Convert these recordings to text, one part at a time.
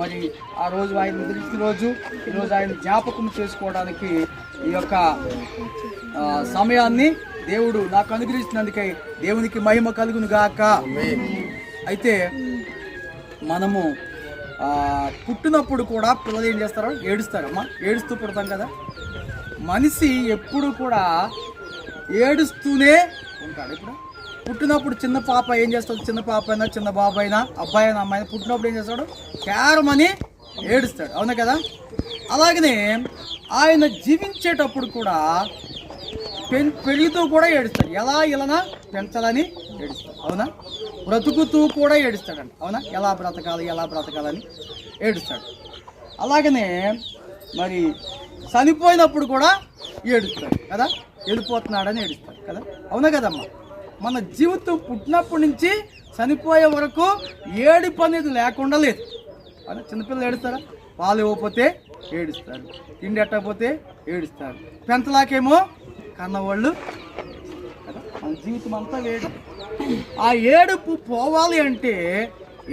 మరి ఆ రోజు ఆయన నిద్రించిన రోజు. ఈరోజు ఆయన జ్ఞాపకం చేసుకోవడానికి ఈ యొక్క సమయాన్ని దేవుడు నాకు అనుగ్రహించినందుకై దేవునికి మహిమ కలుగును గాక. అయితే మనము పుట్టినప్పుడు కూడా పిల్లలు ఏం చేస్తారో? ఏడుస్తారమ్మా. ఏడుస్తూ పుడతాం కదా. మనిషి ఎప్పుడు కూడా ఏడుస్తూనే ఉంటాడు. ఇప్పుడు పుట్టినప్పుడు చిన్న పాప ఏం చేస్తాడు? చిన్న పాప అయినా చిన్న బాబు అయినా అబ్బాయి అయినా అమ్మాయి అయినా పుట్టినప్పుడు ఏం చేస్తాడు? కేరమని ఏడుస్తాడు. అవునా కదా? అలాగనే ఆయన జీవించేటప్పుడు కూడా పెళ్ళితో కూడా ఏడుస్తాడు. ఎలా ఇలా పెంచాలని ఏడుస్తాడు. అవునా? బ్రతుకుతూ కూడా ఏడుస్తాడండి అవునా? ఎలా బ్రతకాలి ఎలా బ్రతకాలని ఏడుస్తాడు. అలాగనే మరి చనిపోయినప్పుడు కూడా ఏడుస్తాడు కదా? వెళ్ళిపోతున్నాడని ఏడుస్తాడు కదా? అవునా కదమ్మా? మన జీవితం పుట్టినప్పటి నుంచి చనిపోయే వరకు ఏడుపు అనేది లేకుండా లేదు. అదే చిన్నపిల్లలు ఏడుస్తారా? పాలు ఇవ్వకపోతే ఏడుస్తారు. తిండి ఎట్టకపోతే ఏడుస్తారు. పెంతలాకేమో కన్నవాళ్ళు మన జీవితం అంతా వేడు. ఆ ఏడుపు పోవాలి అంటే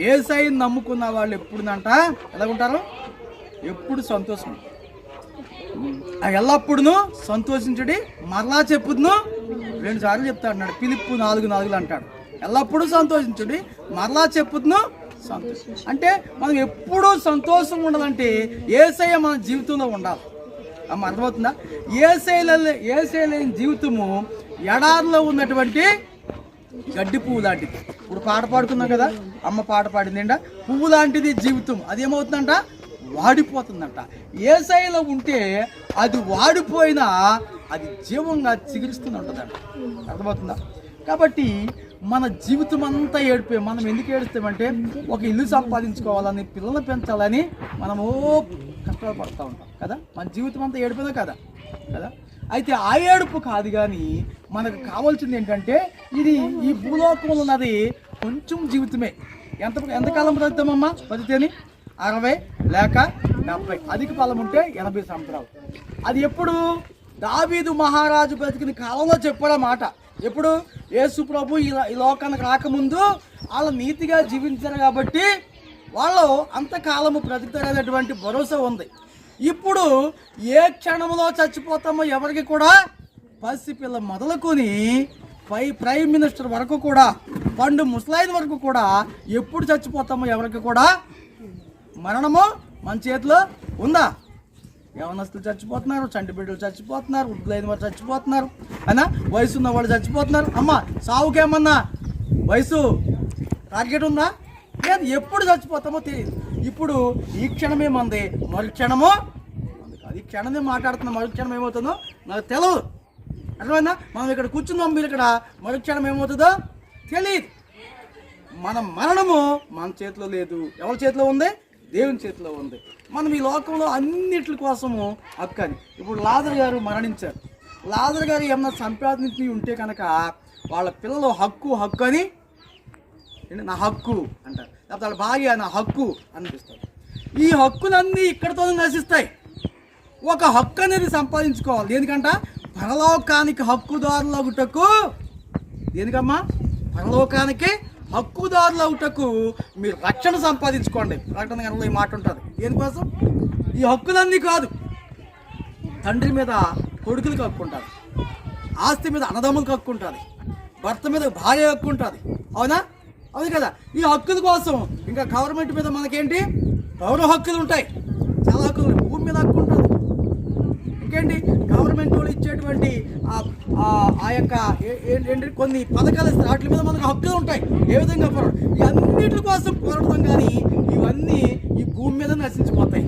ఏ సైన్ నమ్ముకున్న వాళ్ళు ఎప్పుడునంట ఎలా ఉంటారు ఎప్పుడు సంతోషం. ఎల్లప్పుడును సంతోషించడి మరలా చెప్పుదును. రెండు సార్లు చెప్తాడు అన్నాడు పిలుపు నాలుగు నాలుగులు అంటాడు. ఎల్లప్పుడూ సంతోషించుడి మరలా చెప్పుదును సంతోషం. అంటే మనం ఎప్పుడూ సంతోషం ఉండాలంటే ఏసయ్య మన జీవితంలో ఉండాలి. అమ్మ అర్థమవుతుందా? ఏసైల ఏసై లేని జీవితము ఎడారిలో ఉన్నటువంటి గడ్డి పువ్వు లాంటిది. ఇప్పుడు పాట పాడుకున్నాం కదా? అమ్మ పాట పాడింది పువ్వు లాంటిది జీవితం. అది ఏమవుతుందంట వాడిపోతుందంట. ఏ శైలిలో ఉంటే అది వాడిపోయినా అది జీవంగా చిగురిస్తూనే ఉంటుందంట. అర్థమవుతుందా? కాబట్టి మన జీవితం అంతా ఏడిపోయి మనం ఎందుకు ఏడుస్తామంటే ఒక ఇల్లు సంపాదించుకోవాలని పిల్లలు పెంచాలని మనము కష్టాలు పడుతూ ఉంటాం. కదా? మన జీవితం అంతా ఏడిపోయినా కదా? కదా? అయితే ఆ ఏడుపు కాదు కానీ మనకు కావాల్సింది ఏంటంటే ఇది ఈ భూలోకంలో ఉన్నది కొంచెం జీవితమే. ఎంత ఎంతకాలం బ్రతుకుతామమ్మా బతికేని అరవై లేక డెబ్బై. అధిక బలం ఉంటే ఎనభై సంవత్సరాలు. అది ఎప్పుడు? దావీదు మహారాజు బ్రతికిన కాలంలో చెప్పాడు మాట. ఎప్పుడు? యేసు ప్రభు ఈ ఈ లోకానికి రాకముందు వాళ్ళ నీతిగా జీవించారు కాబట్టి వాళ్ళు అంతకాలము బ్రతుకుతారనేటువంటి భరోసా ఉంది. ఇప్పుడు ఏ క్షణంలో చచ్చిపోతామో ఎవరికి కూడా? పసిపిల్ల మొదలుకొని పై ప్రైమ్ మినిస్టర్ వరకు కూడా పండు ముసలాయిన్ వరకు కూడా ఎప్పుడు చచ్చిపోతామో ఎవరికి కూడా మరణము మన చేతిలో ఉందా? యవనస్తులు చచ్చిపోతున్నారు చంటి బిడ్డలు చచ్చిపోతున్నారు వృద్ధులైన వారు చచ్చిపోతున్నారు అయినా వయసు ఉన్న వాళ్ళు చచ్చిపోతున్నారు. అమ్మ సావుకేమన్నా? వయసు? టార్గెట్ ఉందా? లేదు ఎప్పుడు చచ్చిపోతామో తెలియదు. ఇప్పుడు ఈ క్షణమే మంది మరు క్షణము అది క్షణమే మాట్లాడుతున్న మరు క్షణం ఏమవుతుందో నాకు తెలియదు అర్థమైందా? మనం ఇక్కడ కూర్చున్నాం మీరు ఇక్కడ మరు క్షణం ఏమవుతుందో తెలియదు. మన మరణము మన చేతిలో లేదు. ఎవరి చేతిలో ఉంది? దేవుని చేతిలో ఉంది. మనం ఈ లోకంలో అన్నిటి కోసము హక్కు అని ఇప్పుడు లాదర్ గారు మరణించారు. లాదర్ గారు ఏమన్నా సంపాదించి ఉంటే కనుక వాళ్ళ పిల్లలు హక్కు హక్కు అని నా హక్కు అంటారు. లేకపోతే వాళ్ళ భార్య నా హక్కు అనిపిస్తారు. ఈ హక్కులన్నీ ఇక్కడితో నశిస్తాయి. ఒక హక్కు అనేది సంపాదించుకోవాలి. ఎందుకంట పరలోకానికి హక్కుదారులగుటకు. దేనికమ్మా? పరలోకానికి హక్కుదారులు అవుటకు మీరు రక్షణ సంపాదించుకోండి. ప్రకటన గంటలో ఈ మాట ఉంటుంది. దేనికోసం ఈ హక్కులన్నీ కాదు. తండ్రి మీద కొడుకులు హక్కు ఆస్తి మీద అన్నదమ్ములు కక్కుంటుంది భర్త మీద భార్య హక్కు ఉంటుంది అవునా? అవును కదా? ఈ హక్కుల కోసం ఇంకా గవర్నమెంట్ మీద మనకేంటి? పౌర హక్కులు ఉంటాయి. చాలా హక్కులు భూమి మీద హక్కు ఇంకేంటి? గవర్నమెంట్ వాళ్ళు ఇచ్చేటువంటి ఆ- యొక్క ఏంటి? కొన్ని పథకాలు వాటి మీద మనకు హక్కులు ఉంటాయి. ఏ విధంగా పోరాడు? ఈ అన్నిటి కోసం పోరాడతాం కానీ ఇవన్నీ ఈ భూమి మీద నశించిపోతాయి.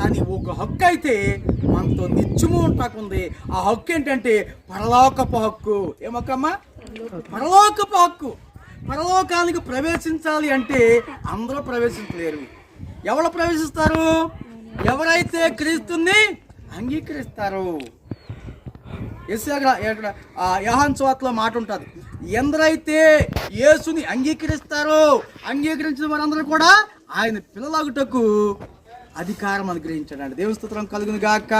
కానీ ఒక హక్కు అయితే మనతో నిత్యము ఉంటాకుంది. ఆ హక్కు ఏంటంటే పరలోకపు హక్కు. ఏమక్కమ్మా? పరలోకపు హక్కు. పరలోకానికి ప్రవేశించాలి అంటే అందరూ ప్రవేశించలేరు. ఎవరు ప్రవేశిస్తారు? ఎవరైతే క్రీస్తుని అంగీకరిస్తారు. యహాన్ చోట్ల మాట ఉంటుంది. ఎందరైతే యేసుని అంగీకరిస్తారో అంగీకరించిన వారందరూ కూడా ఆయన పిల్లలాగుటకు అధికారం అనుగ్రహించాడు. దేవస్తోత్రం కలుగును గాక.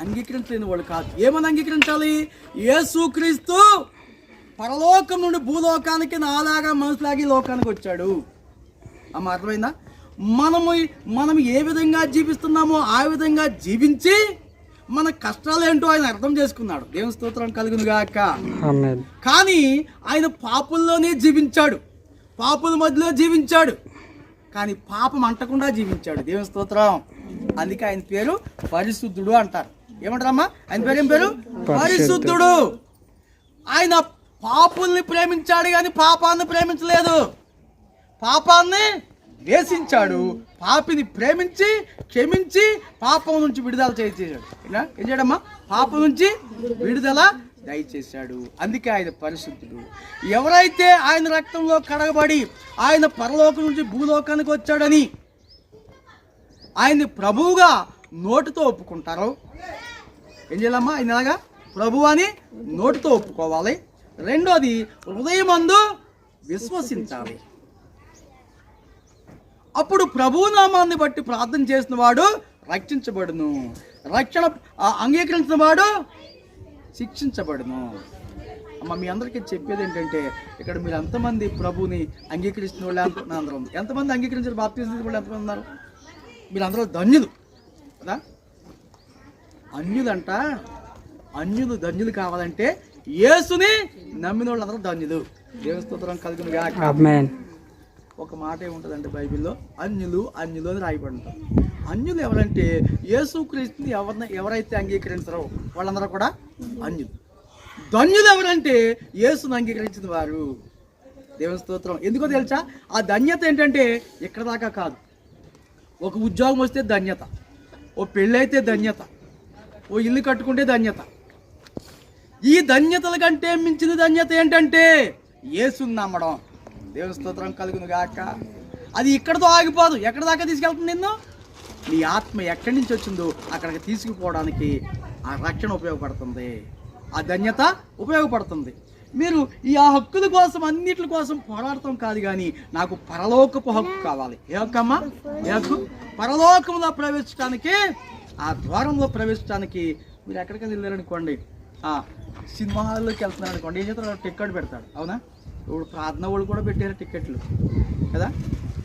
అంగీకరించలేని వాళ్ళు కాదు. ఏమని అంగీకరించాలి? యేసు క్రీస్తు పరలోకం నుండి భూలోకానికి నాలాగా మనసులాగి లోకానికి వచ్చాడు. అమ్మ అర్థమైందా? మనము మనం ఏ విధంగా జీవిస్తున్నామో ఆ విధంగా జీవించి మన కష్టాలు ఏంటో ఆయన అర్థం చేసుకున్నాడు. దేవుని స్తోత్రం కలుగును గాక. ఆమేన్. కానీ ఆయన పాపుల్లోనే జీవించాడు. పాపుల మధ్యలో జీవించాడు. కానీ పాపం అంటకుండా జీవించాడు. దేవుని స్తోత్రం. అందుకే ఆయన పేరు పరిశుద్ధుడు అంటారు. ఏమంటారమ్మా? ఆయన పేరు ఏం పేరు? పరిశుద్ధుడు. ఆయన పాపుల్ని ప్రేమించాడు కానీ పాపాన్ని ప్రేమించలేదు. పాపాన్ని నేసించాడు పాపిని ప్రేమించి క్షమించి పాపం నుంచి విడుదల చేసేసాడు ఏం చేయడమ్మా? పాపం నుంచి విడుదల దయచేశాడు. అందుకే ఆయన పరిశుద్ధుడు. ఎవరైతే ఆయన రక్తంలో కడగబడి ఆయన పరలోకం నుంచి భూలోకానికి వచ్చాడని ఆయన్ని ప్రభువుగా నోటితో ఒప్పుకుంటారో ఏం చేయాలమ్మా? ఆయన ఎలాగా? ప్రభు అని నోటితో ఒప్పుకోవాలి. రెండోది హృదయమందు విశ్వసించాలి. అప్పుడు ప్రభునామాన్ని బట్టి ప్రార్థన చేసిన వాడు రక్షించబడును. రక్షణ అంగీకరించిన వాడు శిక్షించబడును. అమ్మ మీ అందరికీ చెప్పేది ఏంటంటే ఇక్కడ మీరు ఎంతమంది ప్రభుని అంగీకరిస్తున్న వాళ్ళు ఎంత- అందరం ఎంతమంది అంగీకరించారు? బాప్తీసిన వాళ్ళు ఎంతమంది ఉన్నారు? మీరు అందరూ ధన్యులు కదా? అన్యులంట అన్యులు ధన్యులు కావాలంటే యేసుని నమ్మిన వాళ్ళందరూ ధన్యులు. దేవుని స్తోత్రం కలుగును ఒక మాట ఏముంటుందంటే బైబిల్లో? అన్యులు అన్యులు అని రాయబడి అన్యులు ఎవరంటే యేసుక్రీస్తుని ఎవరిని ఎవరైతే అంగీకరించారో వాళ్ళందరూ కూడా అన్యులు. ధన్యులు ఎవరంటే యేసును అంగీకరించిన వారు. దేవుని స్తోత్రం. ఎందుకో తెలుసా? ఆ ధన్యత ఏంటంటే ఇక్కడ దాకా కాదు. ఒక ఉద్యోగం వస్తే ధన్యత. ఓ పెళ్ళైతే ధన్యత. ఓ ఇల్లు కట్టుకుంటే ధన్యత. ఈ ధన్యతల కంటే మించిన ధన్యత ఏంటంటే యేసుని నమ్మడం. దేవుని స్తోత్రం కలుగును గాక అది ఇక్కడతో ఆగిపోదు. ఎక్కడ దాకా తీసుకెళ్తుంది నిన్ను? నీ ఆత్మ ఎక్కడి నుంచి వచ్చిందో అక్కడికి తీసుకుపోవడానికి ఆ రక్షణ ఉపయోగపడుతుంది. ఆ ధన్యత ఉపయోగపడుతుంది. మీరు ఈ ఆ హక్కుల కోసం అన్నిటి కోసం పోరాడటం కాదు కానీ నాకు పరలోకపు హక్కు కావాలి. ఏ హక్కు అమ్మా? ఏ హక్కు? పరలోకంలో ప్రవేశించడానికి ఆ ద్వారంలో ప్రవేశించడానికి మీరు ఎక్కడికైనా వెళ్ళారనుకోండి సినిమా హాల్లోకి వెళ్తున్నారు అనుకోండి ఏం చేస్తారు టికెట్ పెడతాడు. అవునా? ఇప్పుడు ప్రార్థన వాళ్ళు కూడా పెట్టారు టికెట్లు కదా?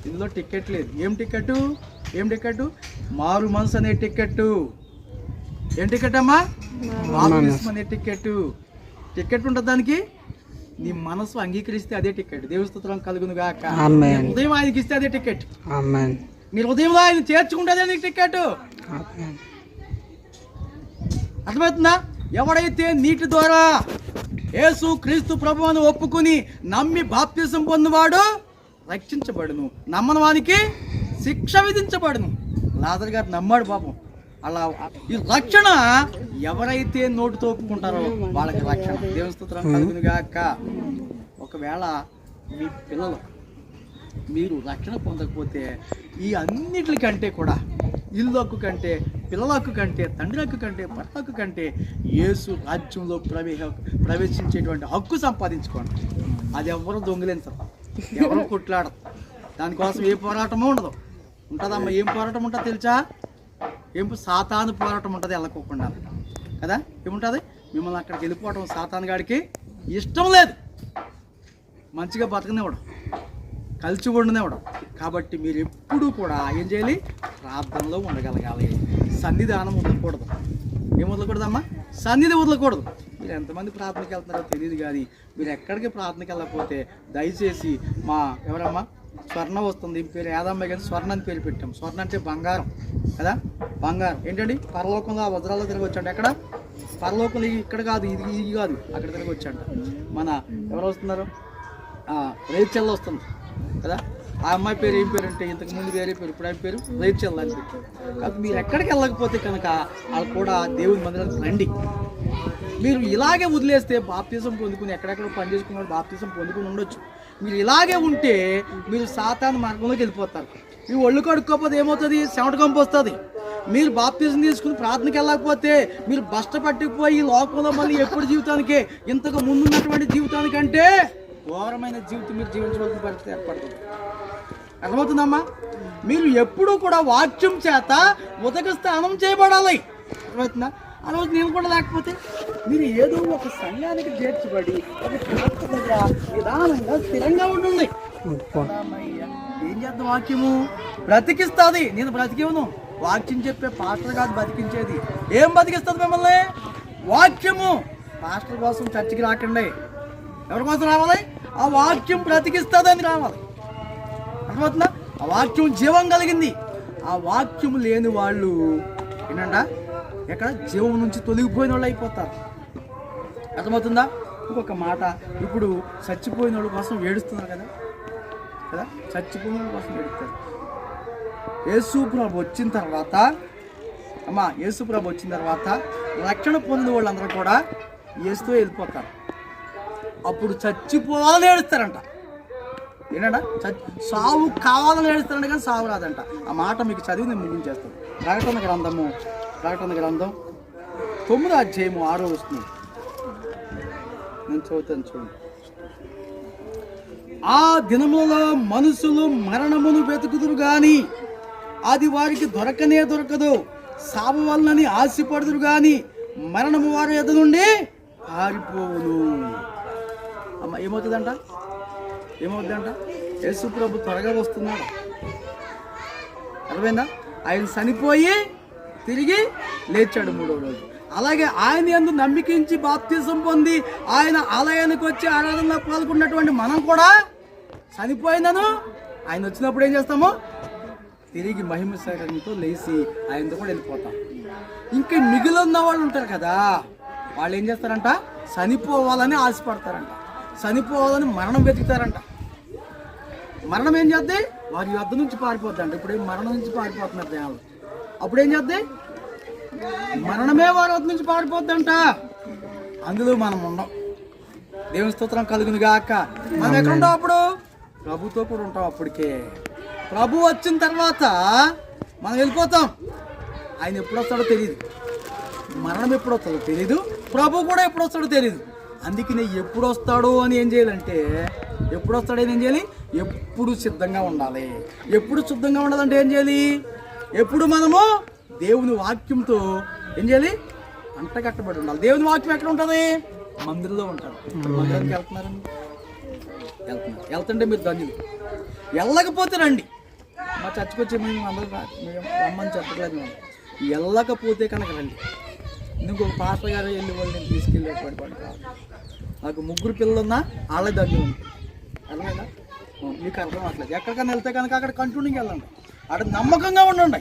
ఇందులో టికెట్ లేదు. ఏం టికెట్ ఏం టికెట్ మారు మనసు అనే టికెట్ ఏం టికెట్ అమ్మా? బాప్తిస్మ అనే టికెట్ టికెట్ ఉంటుంది దానికి? నీ మనసు అంగీకరిస్తే అదే టికెట్ దేవస్తోత్రం కలుగును గాక. ఉదయం ఆయనకి ఇస్తే అదే టికెట్ మీరు ఉదయంలో ఆయన చేర్చుకుంటే అదే నీకు టికెట్ అర్థమవుతుందా? ఎవడైతే నీటి ద్వారా యేసు క్రీస్తు ప్రభువును ఒప్పుకుని నమ్మి బాప్తిజం పొందినవాడు రక్షించబడును. నమ్మని వానికి శిక్ష విధించబడును. లాజర్ గారు నమ్మాడు పాపం. అలా ఈ రక్షణ ఎవరైతే నోటితో ఒప్పుకుంటారో వాళ్ళకి రక్షణ. దేవుని స్తోత్రం కలుగును గాక. ఒకవేళ మీ పిల్లలు మీరు రక్షణ పొందకపోతే ఈ అన్నిటికంటే కూడా ఇల్లు హక్కు కంటే పిల్లల హక్కు కంటే తండ్రి హక్కు కంటే భర్త హక్కు కంటే యేసు రాజ్యంలో ప్రవేశ ప్రవేశించేటువంటి హక్కు సంపాదించుకోండి. అది ఎవరు దొంగిలించరు ఎవరు కొట్లాడరు. దానికోసం ఏ పోరాటమో ఉండదు. ఉంటుందమ్మా ఏం పోరాటం ఉంటుంది తెలుసా? ఏం సాతాను పోరాటం ఉంటుంది వెళ్ళకోకుండా కదా? ఏముంటుంది? మిమ్మల్ని అక్కడికి వెళ్ళిపోవటం సాతాను గాడికి ఇష్టం లేదు. మంచిగా బతకనివ్వడం. కలిసి ఉండనివ్వడం కాబట్టి మీరు ఎప్పుడూ కూడా ఏం చేయాలి? ప్రార్థనలో ఉండగలగాలి. సన్నిధానం వదలకూడదు ఏం వదలకూడదమ్మా? సన్నిధి వదలకూడదు. మీరు ఎంతమంది ప్రార్థనకి వెళ్తున్నారో తెలియదు కానీ మీరు ఎక్కడికి ప్రార్థనకి వెళ్ళకపోతే దయచేసి మా ఎవరమ్మా? స్వర్ణ వస్తుంది. ఈ పేరు? యాదమ్మ కానీ స్వర్ణ అని పేరు పెట్టాం. స్వర్ణ అంటే బంగారం. కదా? బంగారం. ఏంటండి? పరలోకంలో ఆ వజ్రాల్లో తిరిగి వచ్చాడు ఎక్కడ? పరలోకంలో ఇక్కడ కాదు. ఇది ఇది కాదు. అక్కడ తిరిగి వచ్చాడు మన ఎవరు వస్తున్నారు? రేచల్లో వస్తుంది. కదా? ఆ అమ్మాయి పేరు ఏం పేరు అంటే ఇంతకు ముందు వేరే పేరు ఇప్పుడు ఆయన పేరు రేచల్ అని పెట్టారు కాబట్టి మీరు ఎక్కడికి వెళ్ళకపోతే కనుక వాళ్ళు కూడా దేవుని మందిరానికి రండి. మీరు ఇలాగే వదిలేస్తే బాప్తీసం పొందుకుని ఎక్కడెక్కడ పని చేసుకున్నాడు బాప్తీసం పొందుకుని ఉండొచ్చు. మీరు ఇలాగే ఉంటే మీరు సాతాన్ మార్గంలోకి వెళ్ళిపోతారు. మీ ఒళ్ళు కడుక్కోకపోతే ఏమవుతుంది? చెమట కంపు వస్తుంది. మీరు బాప్తీసం తీసుకుని ప్రార్థనకి వెళ్ళకపోతే మీరు బస్ట పట్టుకుపోయి లోకంలో మళ్ళీ ఎప్పుడు జీవితానికే? ఇంతకు ముందున్నటువంటి జీవితానికంటే ఘోరమైన జీవితం మీరు జీవించవలసిన పరిస్థితి ఏర్పడుతుంది. అర్థమవుతుందమ్మా? మీరు ఎప్పుడూ కూడా వాక్యం చేత ఉదక స్నానం చేయబడాలి. అర్థమవుతుందా? ఆ రోజు నేను కూడా లేకపోతే మీరు ఏదో ఒక సంఘానికి చేర్చబడి ఒక నిదానంగా స్థిరంగా ఉంటుంది ఏం చేద్దాం వాక్యము? బ్రతికిస్తుంది. నేను బ్రతికేవను. వాక్యం చెప్పే పాస్టర్ కాదు బతికించేది. ఏం బతికిస్తుంది మిమ్మల్ని? వాక్యము. పాస్టర్ కోసం చర్చికి రాకండి. ఎవరి కోసం రావాలి? ఆ వాక్యం బ్రతికిస్తుందని రావాలి. అర్థమవుతుందా? ఆ వాక్యం జీవం కలిగింది. ఆ వాక్యం లేని వాళ్ళు ఏంటంట? ఎక్కడ? జీవం నుంచి తొలగిపోయిన వాళ్ళు అయిపోతారు. అర్థమవుతుందా? ఇంకొక మాట ఇప్పుడు చచ్చిపోయిన వాళ్ళ కోసం ఏడుస్తున్నారు కదా? కదా? చచ్చిపోయిన వాళ్ళ కోసం ఏడుస్తారు. యేసుప్రభు వచ్చిన తర్వాత అమ్మా యేసుప్రభు వచ్చిన తర్వాత రక్షణ పొందిన వాళ్ళందరూ కూడా ఏస్తూ వెళ్ళిపోతారు. అప్పుడు చచ్చిపోవాలని ఏడుస్తారంట. ఏంటంట? సావు కావాలని ఏడుస్తారంట కానీ సావు రాదంట. ఆ మాట మీకు చదివి నేను ముగించేస్తాను ప్రకటన గ్రంథము ప్రకటన గ్రంథం తొమ్మిది అధ్యాయము ఆరో వస్తుంది నేను చదువుతాను చూడండి. ఆ దినములలో మనుషులు మరణమును వెతుకుదురు కానీ అది వారికి దొరకనే దొరకదు. సావు వలనని ఆశపడుదురు కానీ మరణము వారు ఎదురుండి పారిపోవును. అమ్మ ఏమవుతుందంట? ఏమవుతుందంట? యేసు ప్రభు త్వరగా వస్తున్నాడు. అర్థమైందా? ఆయన చనిపోయి తిరిగి లేచాడు మూడో రోజు. అలాగే ఆయన ఎందు నమ్మికించి బాప్తిజం పొంది ఆయన ఆలయానికి వచ్చి ఆరాధనలో పాల్గొన్నటువంటి మనం కూడా చనిపోయిందను. ఆయన వచ్చినప్పుడు ఏం చేస్తాము? తిరిగి మహిమ శరీరంతో లేచి ఆయనతో కూడా వెళ్ళిపోతాం. ఇంకా మిగిలిన వాళ్ళు ఉంటారు కదా వాళ్ళు ఏం చేస్తారంట? చనిపోవాలని ఆశపడతారంట. చనిపోవాలని మరణం వెతుకుతారంట. మరణం ఏం చేద్ది? వారి యుద్ధ నుంచి పారిపోద్ది అంట ఇప్పుడు మరణం నుంచి పారిపోతున్నారు జనాలు అప్పుడు ఏం చేద్ది? మరణమే వారి వద్ద నుంచి పారిపోద్దంట. అందులో మనం ఉండం. దేవుని స్తోత్రం కలుగును గాక మనం ఎక్కడుంటాం అప్పుడు? ప్రభుతో కూడా ఉంటాం అప్పటికే. ప్రభు వచ్చిన తర్వాత మనం వెళ్ళిపోతాం. ఆయన ఎప్పుడు వస్తాడో తెలియదు మరణం ఎప్పుడు వస్తుందో తెలీదు. ప్రభు కూడా ఎప్పుడు వస్తాడో తెలియదు అందుకనే ఎప్పుడు వస్తాడో అని ఏం చేయాలంటే ఎప్పుడు వస్తాడో ఏం చేయాలి? ఎప్పుడు సిద్ధంగా ఉండాలి. ఎప్పుడు సిద్ధంగా ఉండాలంటే ఏం చేయాలి? ఎప్పుడు మనము దేవుని వాక్యంతో ఏం చేయాలి? అంట కట్టబడి ఉండాలి. దేవుని వాక్యం ఎక్కడ ఉంటుంది? మందిరంలో ఉంటారు మందిరానికి వెళ్తున్నారండి. వెళ్తున్నారు. వెళ్తుంటే మీరు ధన్యులు వెళ్ళకపోతే రండి. మా చర్చకు మేము అందరూ రమ్మని చెప్పట్లేదు మేము. వెళ్ళకపోతే కనుక రండి. ఇంకొక పాస్టర్ గారు వెళ్ళి వాళ్ళు నేను తీసుకెళ్ళేటువంటి వాడు కాదు నాకు ముగ్గురు పిల్లలు ఉన్నా వాళ్ళ దగ్గర ఉంది అర్థమైనా మీకు అర్థం అట్లేదు ఎక్కడికైనా వెళ్తే కనుక అక్కడ కంటిన్యూగా వెళ్ళండి. అక్కడ నమ్మకంగా ఉండండి.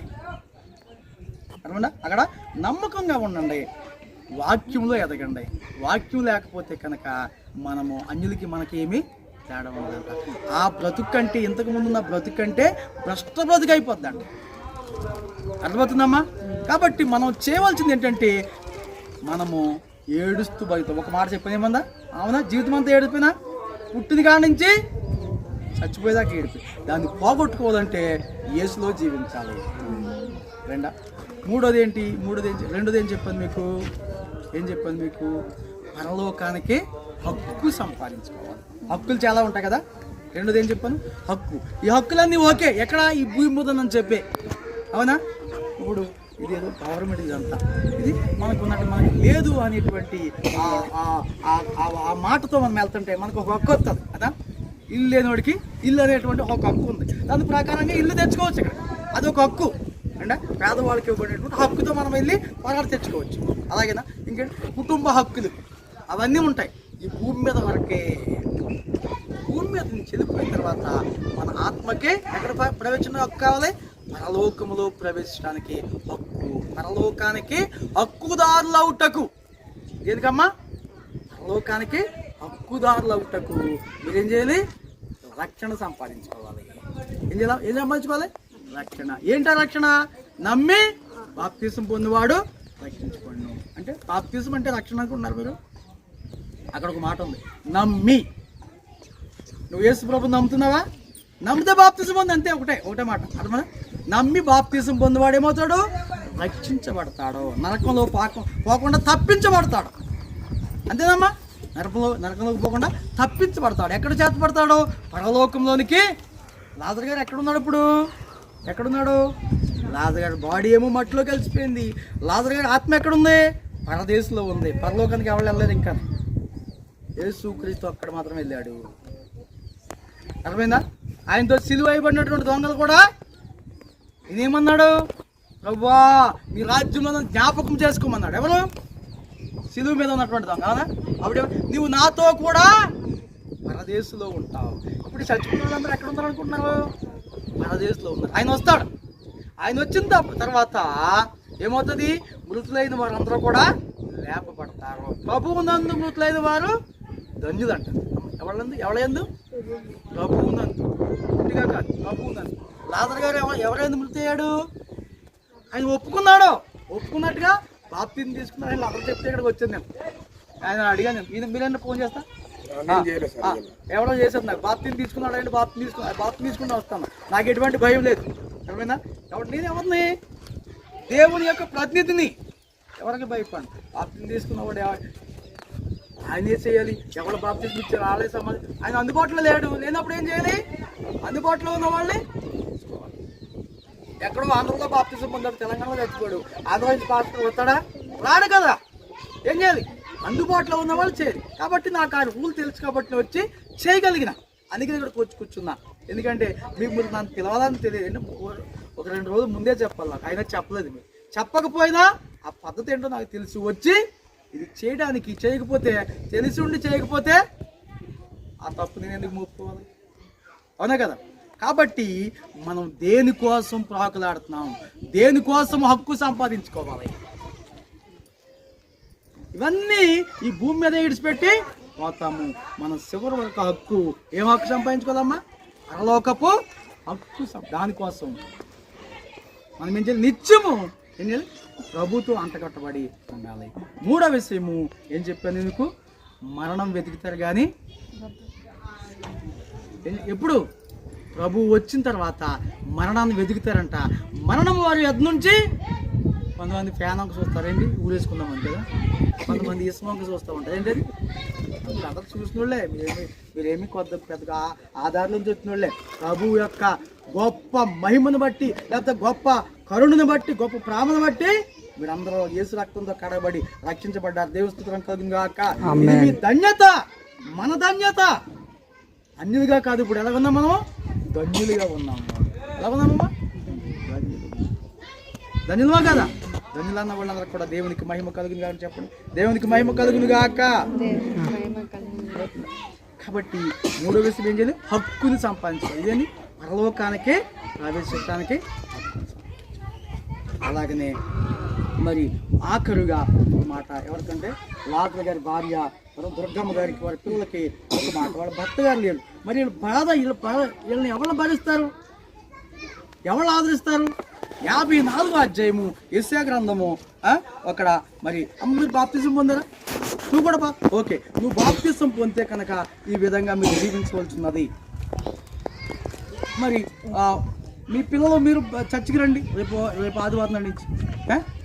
అర్థమైందా? అక్కడ నమ్మకంగా ఉండండి. వాక్యంలో ఎదగండి. వాక్యం లేకపోతే కనుక మనము అన్యులకి మనకేమి తేడా ఉండదంట. ఆ బ్రతుకంటే ఇంతకు ముందు ఉన్న బ్రతుకంటే భ్రష్ట బ్రతుకు అయిపోద్దండి అర్థమవుతుందమ్మా? కాబట్టి మనం చేయవలసింది ఏంటంటే మనము ఏడుస్తూ బతుకుతాం ఒక మాట చెప్పిన ఏమందా? అవునా? జీవితం అంతా ఏడిపోయినా? పుట్టిన కాడి నుంచి చచ్చిపోయేదాకా ఏడిపోయి. దాన్ని పోగొట్టుకోవాలంటే యేసులో జీవించాలి. రెండా? మూడోది ఏంటి? మూడోది ఏం రెండోది ఏం చెప్పాను మీకు? ఏం చెప్పాను మీకు? పరలోకానికి హక్కు సంపాదించుకోవాలి. హక్కులు చాలా ఉంటాయి కదా? రెండోది ఏం చెప్పాను? హక్కు. ఈ హక్కులన్నీ ఓకే. ఎక్కడ? ఈ భూమి ముదనని చెప్పే. అవునా? ఇప్పుడు ఇది ఏదో గవర్నమెంట్ ఇదంతా. ఇది మనకు ఉన్నట్టు మనకి లేదు అనేటువంటి ఆ- ఆ- మాటతో మనం వెళ్తుంటే మనకు ఒక హక్కు వస్తుంది కదా? ఇల్లు లేనివాడికి ఇల్లు అనేటువంటి ఒక హక్కు ఉంది. దాని ప్రకారంగా ఇల్లు తెచ్చుకోవచ్చు ఇక్కడ. అది ఒక హక్కు. అంటే పేదవాళ్ళకి ఇవ్వబడినటువంటి హక్కుతో మనం వెళ్ళి పోరాట తెచ్చుకోవచ్చు. అలాగేనా ఇంకేంటి? కుటుంబ హక్కులు. అవన్నీ ఉంటాయి. ఈ భూమి మీద వరకే భూమి మీద నుంచి వెళ్ళిపోయిన తర్వాత మన ఆత్మకే ఎక్కడ ప్ర- హక్కు కావాలి? పరలోకములో ప్రవేశించడానికి హక్కు. పరలోకానికి హక్కుదారులు అవుటకు దేనికమ్మా పరలోకానికి హక్కుదారులు అవుటకు మీరేం చేయాలి? రక్షణ సంపాదించుకోవాలి. ఏం చేయాలి? ఏం సంపాదించుకోవాలి? రక్షణ. ఏంటా రక్షణ? నమ్మి బాప్తీసం పొందివాడు రక్షించుకోండు అంటే బాప్తీసం అంటే రక్షణ అనుకుంటున్నారు మీరు? అక్కడ ఒక మాట ఉంది. నమ్మి. నువ్వు యేసు ప్రభు నమ్ముతున్నావా? నమ్మితే బాప్తిజం ఉంది. అంతే ఒకటే ఒకటే మాట. అర్థమా నమ్మి బాప్తీసం పొందివాడు ఏమవుతాడు? రక్షించబడతాడు. నరకంలో పాక పోకుండా తప్పించబడతాడు. అంతేనమ్మా? నరకంలో నరకంలోకి పోకుండా తప్పించబడతాడు. ఎక్కడ చేతపడతాడు? పరలోకంలోనికి. లాజర్ గారు ఎక్కడున్నాడు ఇప్పుడు? ఎక్కడున్నాడు? లాజర్ గారి బాడీ ఏమో మట్టిలో కలిసిపోయింది. లాజర్ గారి ఆత్మ ఎక్కడుంది? పరదేశంలో ఉంది. పరలోకానికి ఎవరు వెళ్ళలేదు ఇంకా? యేసుక్రీస్తు అక్కడ మాత్రం వెళ్ళాడు. అర్థమైందా? ఆయనతో సిలువ అయిపడినటువంటి దొంగలు కూడా ఇదేమన్నాడు? ప్రభా మీ రాజ్యంలో జ్ఞాపకం చేసుకోమన్నాడు. ఎవరు? సిలువు మీద ఉన్నటువంటి దొంగ అవునా అప్పుడు నువ్వు నాతో కూడా పరదేశంలో ఉంటావు. ఇప్పుడు చచ్చిపోయిన వాళ్ళందరూ ఎక్కడ ఉంటారు అనుకుంటున్నావు పరదేశంలో ఉన్నారు. ఆయన వస్తాడు. ఆయన వచ్చిన తర్వాత ఏమవుతుంది? మృతులైన వారందరూ కూడా లేపబడతారు. ప్రభువు నందు మృతులైన వారు ధన్యులంట. ఎవళ్ళందు? ఎవరందు ప్రభువు నందు. కాదు ప్రభువు నందు. లాదర్ గారు ఎవ- ఎవరైంది మృతి అయ్యాడు? ఆయన ఒప్పుకున్నాడు. ఒప్పుకున్నట్టుగా బాప్తిని తీసుకున్నాడు. ఆయన అక్కడ చెప్తే ఇక్కడికి వచ్చాను నేను. ఆయన అడిగాను నేను. ఈయన మీరైనా ఫోన్ చేస్తా? ఎవరో చేశారు నాకు. బాప్తిని తీసుకున్నాడు అంటే బాప్తిని తీసుకున్నా బాప్తిని తీసుకుని వస్తాను. నాకు ఎటువంటి భయం లేదు. అర్థమైందా? ఎవరు నేను ఎవరిని? దేవుని యొక్క ప్రతినిధిని. ఎవరికి భయపడి బాప్తిని తీసుకున్నవాడు ఆయన ఏం చేయాలి? ఎవరు బాప్తిని ఇచ్చారు వాళ్ళే సంబంధం ఆయన అందుబాటులో లేడు. లేనప్పుడు ఏం చేయాలి? అందుబాటులో ఉన్న వాళ్ళని. ఎక్కడో ఆంధ్రలో బాప్తిజం పొందాడు తెలంగాణలో చచ్చిపోయాడు. ఆంధ్ర నుంచి పాస్టర్ వస్తాడా? రాడు కదా. ఏం చేయాలి? అందుబాటులో ఉన్న వాళ్ళు చేయాలి. కాబట్టి నాకు ఆ రూల్ తెలుసు కాబట్టి వచ్చి చేయగలిగిన. అందుకే ఇక్కడికి వచ్చి కూర్చున్నా. ఎందుకంటే మీకు మీరు నన్ను పిలవాలని తెలియదు ఒక రెండు రోజులు ముందే చెప్పాలి నాకు. అయినా చెప్పలేదు మీరు. చెప్పకపోయినా ఆ పద్ధతి ఏంటో నాకు తెలిసి వచ్చి ఇది చేయడానికి చేయకపోతే తెలిసి ఉండి చేయకపోతే ఆ తప్పు నేను ఎందుకు మోపుకోవాలి? అవునా కదా? కాబట్టి మనం దేనికోసం ప్రాకులాడుతున్నాం? దేనికోసం హక్కు సంపాదించుకోవాలి? ఇవన్నీ ఈ భూమి మీద ఇడిచిపెట్టి పోతాము. మనం చివరి వరకు హక్కు. ఏం హక్కు సంపాదించుకోవాలమ్మా పరలోకపు హక్కు దానికోసం మనం ఏం చేయాలి? నిత్యము ఏం చేయాలి? ప్రభుత్వం అంటగట్టబడి ఉండాలి. మూడో విషయము ఏం చెప్పాను నీకు? మరణం వెతుకుతారు కానీ ఎప్పుడు? ప్రభు వచ్చిన తర్వాత మరణాన్ని వెతుకుతారంట. మరణం వారి ఎద్దు నుంచి కొంతమంది ఫ్యాన్ వంక చూస్తారేంటి ఊరేసుకుందామని కదా? కొంతమంది ఇసుమ వంక చూస్తూ ఉంటారు. ఏంటది మీరు అందరూ చూసిన వాళ్ళే మీరేమి మీరేమి కొత్త పెద్దగా ఆ- ఆధారం నుంచి వచ్చిన వాళ్ళే ప్రభు యొక్క గొప్ప మహిమను బట్టి లేకపోతే గొప్ప కరుణను బట్టి గొప్ప ప్రేమను బట్టి మీరందరూ యేసు రక్తంతో కడబడి రక్షించబడ్డారు. దేవస్థుతం గాక. ఇది మీ ధన్యత మన ధన్యత అన్యులుగా కాదు. ఇప్పుడు ఎలా ఉన్నాం మనం ధన్యులుగా ఉన్నాము ఎలా ఉన్నామమ్మా ధన్యులమా కదా? ధన్యులన్న వాళ్ళందరూ కూడా దేవునికి మహిమ కలుగును గాక చెప్పండి. దేవునికి మహిమ కలుగును గాక. కాబట్టి మూడో విషయం ఏం చేయాలి? హక్కుని సంపాదించాలి. ఇదేని పరలోకానికే ప్రవేశించడానికి అలాగనే మరి ఆఖరుగా ఒక మాట ఎవరికంటే? లాట్ల గారి భార్య దుర్గమ్మ గారికి వారి పిల్లలకి ఒక మాట. వాళ్ళ భర్త గారు లేరు. మరి వీళ్ళు బాధ వీళ్ళు వీళ్ళని ఎవరు భరిస్తారు? ఎవరు ఆదరిస్తారు? యాభై నాలుగు అధ్యాయము ఎస్యా గ్రంథము అక్కడ మరి అమ్మ బాప్తిజం పొందారా? నువ్వు కూడా బా ఓకే. నువ్వు బాప్తిజం పొందితే కనుక ఈ విధంగా మీరు జీవించవలసినది. మరి మీ పిల్లలు మీరు చర్చికి రండి. రేపు రేపు ఆదివారం నుంచి.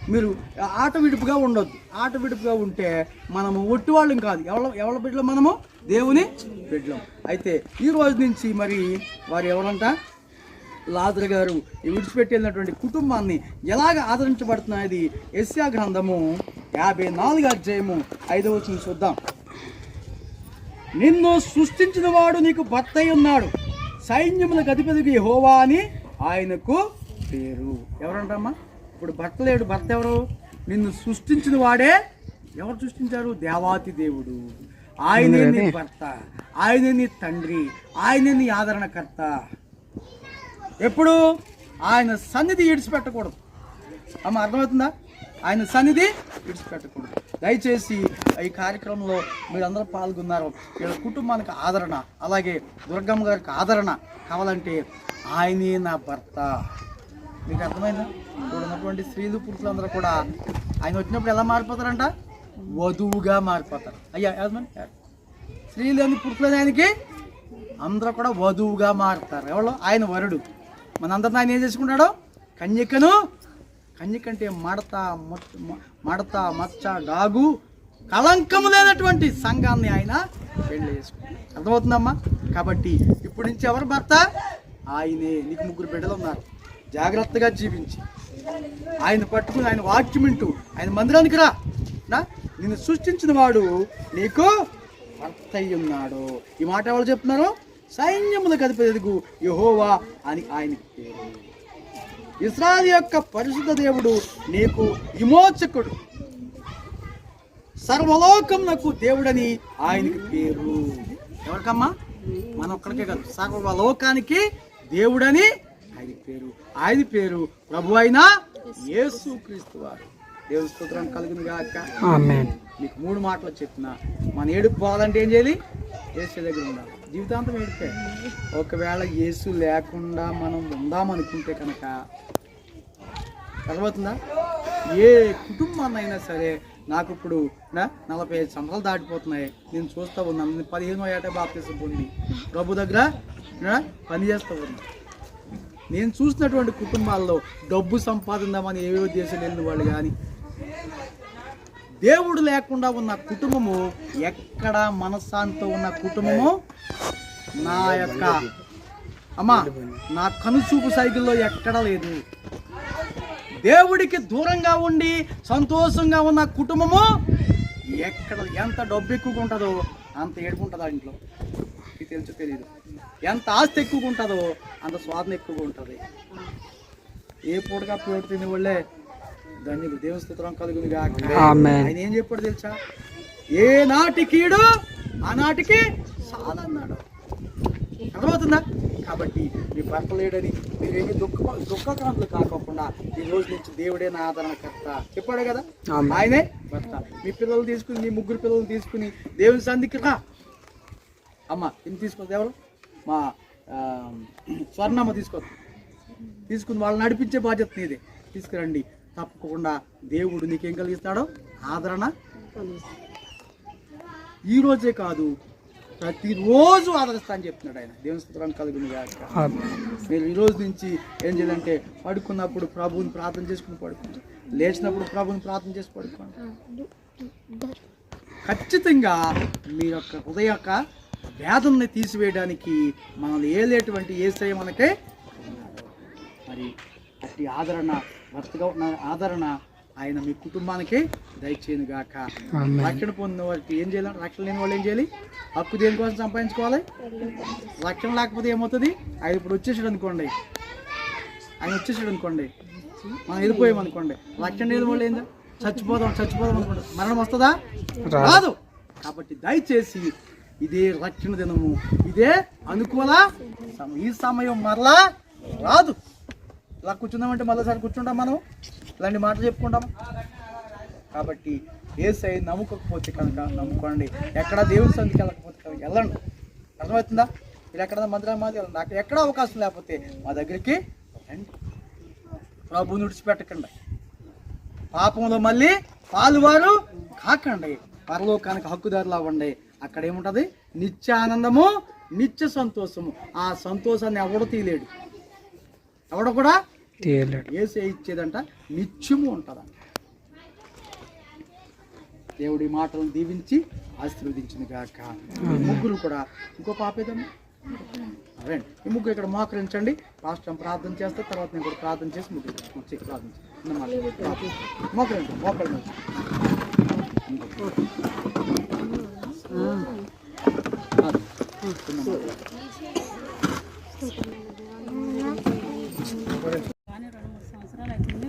మీరు ఆట విడుపుగా ఉండొద్దు. ఆట విడుపుగా ఉంటే మనము ఒట్టి వాళ్ళం కాదు. ఎవరి ఎవరి బిడ్డలో మనము? దేవుని బిడ్డలం. అయితే ఈ రోజు నుంచి మరి వారు ఎవరంట? లాదర్ గారు విడిచిపెట్టినటువంటి విడిచిపెట్టి వెళ్ళినటువంటి కుటుంబాన్ని ఎలాగ ఆదరించబడుతున్నది? ఎస్యా గ్రంథము యాభై నాలుగు అధ్యాయము ఐదవ చూద్దాం. నిన్ను సృష్టించిన వాడు నీకు భర్త ఉన్నాడు. సైన్యములకు అధిపతికి హోవా అని ఆయనకు పేరు. ఎవరంటమ్మా? ఇప్పుడు భర్త లేడు భర్త ఎవరు? నిన్ను సృష్టించిన వాడే. ఎవరు సృష్టించారు? దేవాతి దేవుడు. ఆయనే నీ భర్త. ఆయనే నీ తండ్రి. ఆయనే నీ ఆదరణకర్త. ఎప్పుడు? ఆయన సన్నిధి ఇడిచిపెట్టకూడదు అమ్మ అర్థమవుతుందా? ఆయన సన్నిధి విడిచిపెట్టకూడదు దయచేసి ఈ కార్యక్రమంలో మీరందరూ పాల్గొన్నారు. వీళ్ళ కుటుంబానికి ఆదరణ అలాగే దుర్గమ్మ గారికి ఆదరణ కావాలంటే ఆయనే నా భర్త. మీకు అర్థమైందా? ఇక్కడ ఉన్నటువంటి స్త్రీలు పురుషులందరూ కూడా ఆయన వచ్చినప్పుడు ఎలా మారిపోతారంట? వధువుగా మారిపోతారు. అయ్యా యాజమాన్ స్త్రీలు అని పురుషులు ఆయనకి అందరూ కూడా వధువుగా మారుతారు. ఎవరు? ఆయన వరుడు. మనందరిని ఆయన ఏం చేసుకుంటాడు? కన్యకను కన్యక అంటే మడత మడత మచ్చ డాగు కళంకము లేనటువంటి సంఘాన్ని ఆయన పెళ్ళి చేసుకుంటాడు. అర్థమవుతుందమ్మా? కాబట్టి ఇప్పటి నుంచి ఎవరు భర్త? ఆయనే. నీకు ముగ్గురు బిడ్డలు ఉన్నారు. జాగ్రత్తగా జీవించి. ఆయన పట్టుకుని ఆయన వాక్యం వింటూ ఆయన మందిరానికి రా. నా నిన్ను సృష్టించిన వాడు నీకు భర్త ఉన్నాడు ఈ మాట ఎవరు చెప్తున్నారు? సైన్యములకు అధిపతికు యహోవా అని ఆయన పేరు. ఇస్రాయల్ యొక్క పరిశుద్ధ దేవుడు నీకు విమోచకుడు. నాకు దేవుడని ఆయనకి పేరు. ఎవరికమ్మా? మన ఒక్కడికే కాదు సర్వలోకానికి దేవుడని ఆయన పేరు ఆయన పేరు ప్రభు అయిన యేసు క్రీస్తు వారు. దేవుని స్తోత్రం కలిగింది కాక మీకు మూడు మాటలు చెప్పిన. మన ఏడుపు పోవాలంటే ఏం చేయాలి? యేసు దగ్గర ఉండాలి. జీవితాంతం ఏడిపే. ఒకవేళ యేసు లేకుండా మనం ఉందామనుకుంటే కనుక అర్థమవుతుందా? ఏ కుటుంబాన్నైనా సరే నాకు ఇప్పుడు నలభై ఐదు సంవత్సరాలు దాటిపోతున్నాయి. నేను చూస్తూ ఉన్నాను. నేను పదిహేనో ఏట బాప్తీసం పొంది. ప్రభు దగ్గర పని చేస్తూ ఉన్నా. నేను చూసినటువంటి కుటుంబాల్లో డబ్బు సంపాదిందామని ఏవేవో దేశాలు వెళ్ళిన వాళ్ళు కానీ దేవుడు లేకుండా ఉన్న కుటుంబము ఎక్కడ మనశ్శాంతితో ఉన్న కుటుంబము నా యొక్క అమ్మా నా కనుచూపు సైకిల్లో ఎక్కడ లేదు. దేవుడికి దూరంగా ఉండి సంతోషంగా ఉన్న కుటుంబము ఎక్కడ ఎంత డబ్బు ఎక్కువగా ఉంటుందో అంత ఏడుకుంటుంది ఇంట్లో? మీకు తెలుసు తెలియదు ఎంత ఆస్తి ఎక్కువగా ఉంటుందో అంత స్వాదం ఎక్కువగా ఉంటుంది. ఏ పూటగా పూట తినే వాళ్ళే దేవుని స్తోత్రం కలుగును. ఆయన ఏం చెప్పాడు తెలుసా? ఏ నాటి కీడు ఆ నాటికి సాలన్నాడు. అర్థమవుతుందా? కాబట్టి మీ భర్త లేడని మీరేమి దుఃఖ దుఃఖకాంతులు కాకోకుండా ఈ రోజు నుంచి దేవుడే నా ఆదరణకర్త. చెప్పాడు కదా. ఆయనే భర్త. మీ పిల్లలు తీసుకుని మీ ముగ్గురు పిల్లలు తీసుకుని దేవుని సంధికి రా. అమ్మ ఇన్ని తీసుకొద్ది ఎవరు? మా స్వర్ణమ్మ తీసుకోద్దు తీసుకుని వాళ్ళని నడిపించే బాధ్యత నీదే. తీసుకురండి. తప్పకుండా దేవుడు నీకేం కలిగిస్తాడో ఆదరణ ఈ రోజే కాదు ప్రతిరోజు ఆదరిస్తా అని చెప్తున్నాడు ఆయన. దేవుని స్తోత్రం కలుగును గాక. మీరు ఈ రోజు నుంచి ఏం చేయాలంటే పడుకున్నప్పుడు ప్రభువుని ప్రార్థన చేసుకుని పడుకోండి. లేచినప్పుడు ప్రభువుని ప్రార్థన చేసి పడుకోండి. ఖచ్చితంగా మీ యొక్క హృదయ యొక్క వేదనని తీసివేయడానికి మనల్ని ఏలేటువంటి ఏసై మనకే. మరి అట్టి ఆదరణ భర్తగా ఉన్న ఆదరణ ఆయన మీ కుటుంబానికి దయచేయను గాక. రక్షణ పొందిన వారికి ఏం చేయాలి? రక్షణ లేని వాళ్ళు ఏం చేయాలి? హక్కు దేనికోసం సంపాదించుకోవాలి? రక్షణ లేకపోతే ఏమవుతుంది? ఆయన ఇప్పుడు వచ్చేసాడు అనుకోండి. ఆయన వచ్చేసాడు అనుకోండి. మనం వెళ్ళిపోయాం అనుకోండి. రక్షణ లేని వాళ్ళు ఏందా చచ్చిపోదాం చచ్చిపోదాం అనుకోండి మరణం వస్తుందా. రాదు. కాబట్టి దయచేసి ఇదే రక్షణ దినము. ఇదే అనుకూల సమ- ఈ సమయం మరలా రాదు. ఇలా కూర్చుందామంటే మళ్ళీసారి కూర్చుంటాం మనం. ఇలాంటి మాటలు చెప్పుకుంటాం. కాబట్టి ఏసై నమ్ముకోకపోతే కనుక నమ్ముకోండి ఎక్కడ దేవుని సందికి వెళ్ళకపోతే కనుక వెళ్ళండి. అర్థమవుతుందా? మీరు ఎక్కడ మందిరం మాది వెళ్ళండి. నాకు ఎక్కడ అవకాశం లేకపోతే మా దగ్గరికి రండి. ప్రభుని విడిచిపెట్టకండి. పాపంలో మళ్ళీ పాలువారు కాకండి. పరలోకానికి హక్కుదారులు అవ్వండి అక్కడ ఏముంటది నిత్య ఆనందము నిత్య సంతోషము. ఆ సంతోషాన్ని ఎవడు తీయలేడు. ఎవడు కూడా తీయలేడు. ఏసే ఇచ్చేదంట నిత్యము ఉంటుందంట. దేవుడి మాటలను దీవించి ఆశీర్వదించింది ఈ ముగ్గురు కూడా ఇంకో పాపేదమ్మా రండి ఈ ముగ్గురు ఇక్కడ మోకరించండి. రాష్ట్రం ప్రార్థన చేస్తే తర్వాత నేను కూడా ప్రార్థన చేసి ముగ్గురు వచ్చి ప్రార్థన. ప్రార్థన. మోకరించండి మోకరించండి. రెండు మూడు సంవత్సరాలు అవుతుంది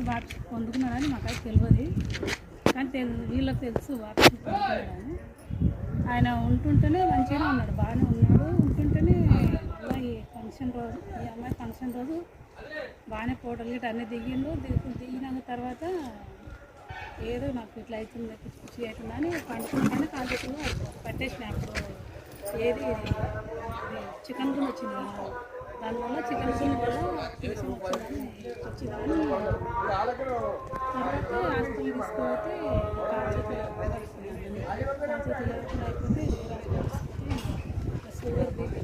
పొందుకున్నాడని మాకైతే తెలియదు కానీ తెలు వీళ్ళకి తెలుసు వాటి పొందుకున్నాడని ఆయన ఉంటుంటేనే మంచిగానే ఉన్నాడు బాగానే ఉన్నాడు. ఉంటుంటేనే అమ్మాయి ఫంక్షన్ రోజు ఈ అమ్మాయి ఫంక్షన్ రోజు బాగానే ఫోటోలు గిట్ట అన్నీ దిగిండు. దిగు దిగినాక తర్వాత ఏదో నాకు ఇట్లా అవుతుంది పిచ్చి పిచ్చి అవుతుందని పండుకుంటేనే కాలు చేతులు పట్టేసిన అప్పుడు ఏది చికెన్ గుండె వచ్చింది దానివల్ల చికెన్ గుండె వల్ల ఫిక్సింగ్ వచ్చిందని తర్వాత హాస్పిటల్ తీసుకుపోతే కాలు చేతులు పడిపోయింది. కాలు అయిపోతే షుగర్ బీపీ